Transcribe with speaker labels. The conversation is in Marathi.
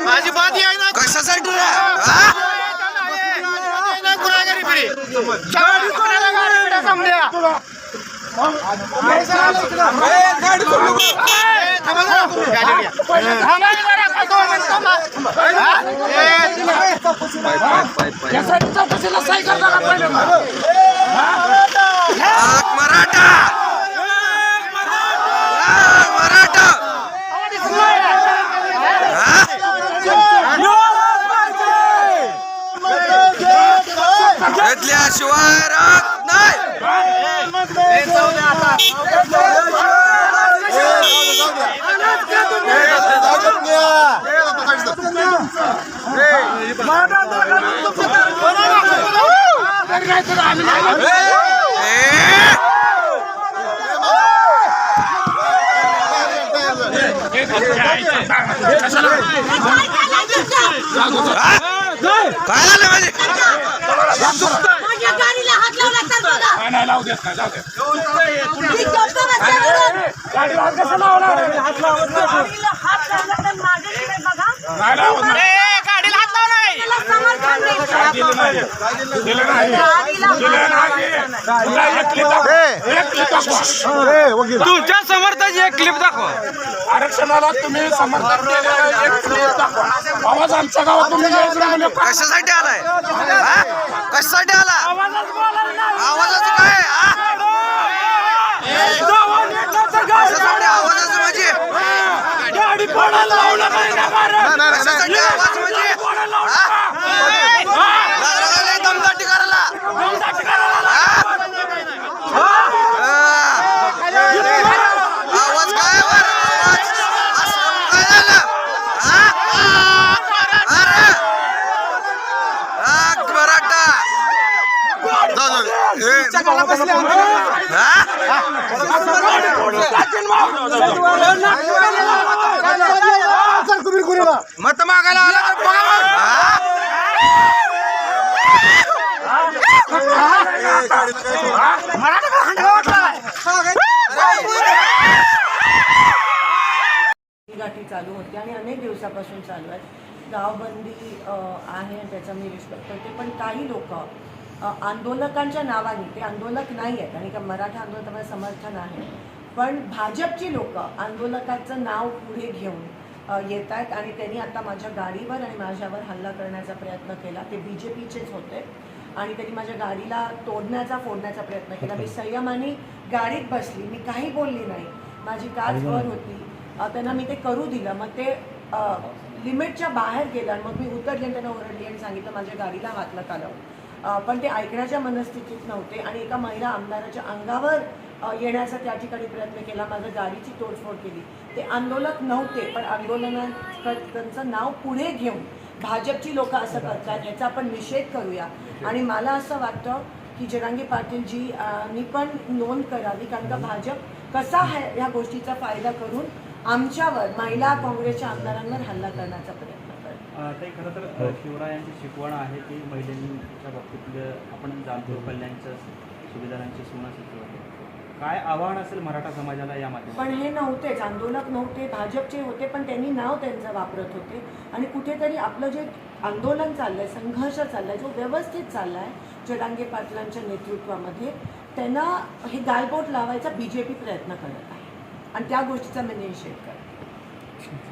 Speaker 1: माझी बात आहे ना.
Speaker 2: कशासाठी? रे हा? हाक मराठा हाक मराठा हा? घेतल्याशिवाय राहत नाही? काय झालं म्हणजे
Speaker 3: माझ्या गाडीला हात लावला तर बघा.
Speaker 4: नाही लावू देत नाही जाऊ दे
Speaker 3: मी गप्प बसल्यावरून गाडीला हात लावला तर माझ्याकडे बघा.
Speaker 4: नाही लावत नाही.
Speaker 1: गाडीला हात लावलाय
Speaker 3: त्याला समर्थन नाही.
Speaker 4: दिलं नाही. दिलं नाही. दिलं नाही. तुला एक
Speaker 1: तुमच्या समर्थाची एक क्लिप दाखवा.
Speaker 4: आरक्षणाला तुम्ही समर्थन केलं एक क्लिप दाखवा. आवाज आमच्या गावात तुम्ही यायचं नाही म्हणजे?
Speaker 2: कशासाठी आलाय? हा? कशासाठी आला? आवाजाचं काय? आवाजाचं म्हणजे
Speaker 4: गाडी पडायला लावलं नाही ना कारण.
Speaker 2: कशासाठी आवाज म्हणजे हा? लागला दमदाटी करायला हा? आवाज काय वर आवाज असं काय झालं हा? अरे हा, मराठा हा? मत मागायला आला तर. हा?
Speaker 5: गाठी चालू होती आणि अनेक दिवसापासून चालू आहेत गावबंदी आहे आणि त्याचा मी रिस्पेक्ट करते पण काही लोक आंदोलकांच्या नावाने ते आंदोलक नाही आहेत आणि का मराठा आंदोलकांना समर्थन आहे. पण भाजपची लोक आंदोलकाचं नाव पुढे घेऊन येत आहेत आणि त्यांनी आता माझ्या गाडीवर आणि माझ्यावर हल्ला करण्याचा प्रयत्न केला. ते बी जे पीचेच होते आणि त्यांनी माझ्या गाडीला तोडण्याचा फोडण्याचा प्रयत्न केला. मी संयमाने गाडीत बसली मी काही बोलली नाही. माझी काच वर होती. त्यांना मी ते करू दिलं. मग ते लिमिटच्या बाहेर गेलं आणि मग मी उतरली आणि त्यांना ओरडली आणि सांगितलं माझ्या गाडीला हात नका लावू अ, पण ते ऐकण्याच्या मनस्थितीत नव्हते आणि एका महिला आमदाराच्या अंगावर येण्याचा त्या ठिकाणी प्रयत्न केला. माझ्या गाडीची तोडफोड केली. ते आंदोलक नव्हते पण आंदोलनात त्यांचं नाव पुढे घेऊन भाजपची लोक असं करतात याचा आपण निषेध करूया. आणि मला असं वाटतं की जरांगे पाटीलजी नी पण नोंद करावी कारण का भाजप कसा आहे ह्या गोष्टीचा फायदा करून आमच्यावर महिला काँग्रेसच्या आमदारांवर हल्ला करण्याचा प्रयत्न
Speaker 6: ते खरं तर अ, शिवरायांची शिकवण आहे की महिलांच्या बाबतीत आपण जाणतो कल्याणच्या सुविधांची सुनासिद्ध काय आव्हान असेल मराठा समाजाला या माध्यमातून?
Speaker 5: पण हे नव्हतेच आंदोलक नव्हते भाजपचे होते पण त्यांनी नाव त्यांचं वापरत होते. आणि कुठेतरी आपलं जे आंदोलन चाललंय संघर्ष चाललाय जो व्यवस्थित चाललाय जरांगे पाटलांच्या नेतृत्वामध्ये त्यांना हे गालबोट लावायचा बी जे पी प्रयत्न करत आहे. आणि त्या गोष्टीचा मी निषेध करते.